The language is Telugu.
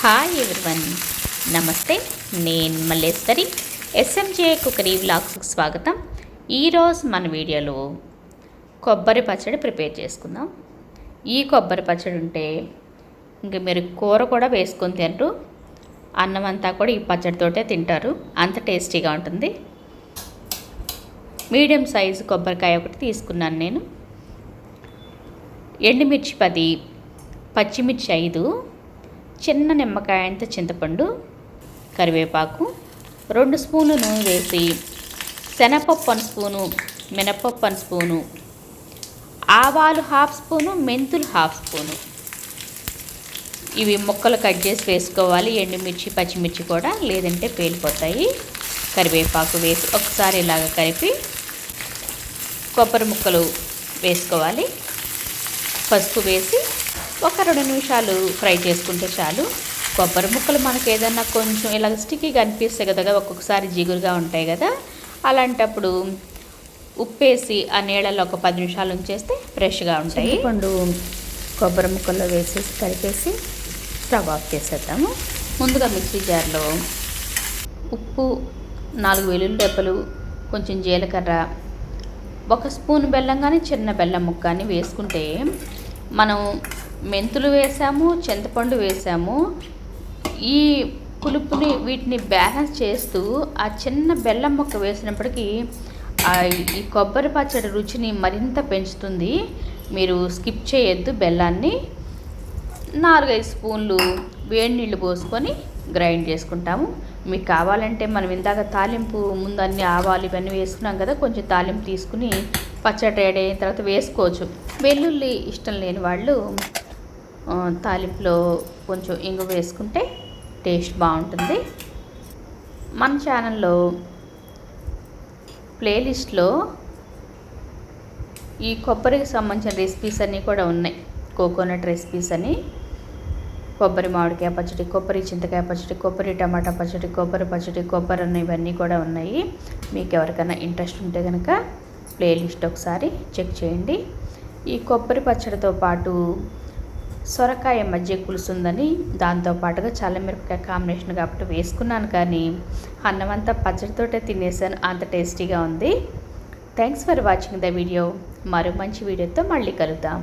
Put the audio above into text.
హాయ్ ఎవరివన్ నమస్తే నేను మల్లేశ్వరి. ఎస్ఎంజే కుకరీ వ్లాగ్స్కి స్వాగతం. ఈరోజు మన వీడియోలో కొబ్బరి పచ్చడి ప్రిపేర్ చేసుకుందాం. ఈ కొబ్బరి పచ్చడి ఉంటే ఇంక మీరు కూర కూడా వేసుకొని తింటారు అన్నం అంతా కూడా ఈ పచ్చడితోటే తింటారు. అంత టేస్టీగా ఉంటుంది. మీడియం సైజు కొబ్బరికాయ ఒకటి తీసుకున్నాను నేను. ఎండుమిర్చి పది పచ్చిమిర్చి ఐదు చిన్న నిమ్మకాయ అంత చింతపండు కరివేపాకు రెండు స్పూన్లు నూనె వేసి శనగపప్పు వన్ స్పూను మినపప్పు వన్ స్పూను ఆవాలు హాఫ్ స్పూను మెంతులు హాఫ్ స్పూను. ఇవి ముక్కలు కట్ చేసి వేసుకోవాలి. ఎండుమిర్చి పచ్చిమిర్చి కూడా లేదంటే పేలిపోతాయి. కరివేపాకు వేసి ఒకసారి ఇలాగ కలిపి కొబ్బరి ముక్కలు వేసుకోవాలి. పసుపు వేసి ఒక రెండు నిమిషాలు ఫ్రై చేసుకుంటే చాలు. కొబ్బరి ముక్కలు మనకు ఏదన్నా కొంచెం ఇలా స్టిక్కీగా అనిపిస్తాయి కదా ఒక్కొక్కసారి జిగురుగా ఉంటాయి కదా. అలాంటప్పుడు ఉప్పేసి ఆ నీళ్ళలో ఒక పది నిమిషాలు ఉంచేస్తే ఫ్రెష్గా ఉంటాయి. పండు కొబ్బరి ముక్కల్లో వేసేసి కలిపేసి స్టవ్ ఆఫ్ చేసేద్దాము. ముందుగా మిక్సీ జార్లో ఉప్పు నాలుగు వెల్లుల్లి కొంచెం జీలకర్ర ఒక స్పూన్ బెల్లం కానీ చిన్న బెల్లం ముక్క కానీ వేసుకుంటే మనం మెంతులు వేసాము చింతపండు వేసాము. ఈ పులుపుని వీటిని బ్యాలెన్స్ చేస్తూ ఆ చిన్న బెల్లం ముక్క వేసినప్పటికీ ఈ కొబ్బరి పచ్చడి రుచిని మరింత పెంచుతుంది. మీరు స్కిప్ చేయొద్దు బెల్లాన్ని. నాలుగైదు స్పూన్లు వేడి నీళ్ళు పోసుకొని గ్రైండ్ చేసుకుంటాము. మీకు కావాలంటే మనం ఇందాక తాలింపు ముందు అన్ని ఆవాలు ఇవన్నీ వేసుకున్నాం కదా కొంచెం తాలింపు తీసుకుని పచ్చడి రెడీ అయిన తర్వాత వేసుకోవచ్చు. వెల్లుల్లి ఇష్టం లేని వాళ్ళు తాలింపులో కొంచెం ఇంగు వేసుకుంటే టేస్ట్ బాగుంటుంది. మన ఛానల్లో ప్లేలిస్ట్లో ఈ కొబ్బరికి సంబంధించిన రెసిపీస్ అన్నీ కూడా ఉన్నాయి. కోకోనట్ రెసిపీస్ అని కొబ్బరి మామిడికాయ పచ్చడి కొబ్బరి చింతకాయ పచ్చడి కొబ్బరి టమాటా పచ్చడి కొబ్బరి పచ్చడి కొబ్బరి అన్న ఇవన్నీ కూడా ఉన్నాయి. మీకు ఎవరికైనా ఇంట్రెస్ట్ ఉంటే కనుక ప్లేలిస్ట్ ఒకసారి చెక్ చేయండి. ఈ కొబ్బరి పచ్చడితో పాటు సొరకాయ మధ్య పులుసు ఉందని దాంతోపాటుగా చల్లమిరపకాయ కాంబినేషన్ కాబట్టి వేసుకున్నాను కానీ అన్నం అంతా పచ్చడితోటే తినేసాను. అంత టేస్టీగా ఉంది. Thanks for watching the video మరో మంచి వీడియోతో మళ్ళీ కలుద్దాం.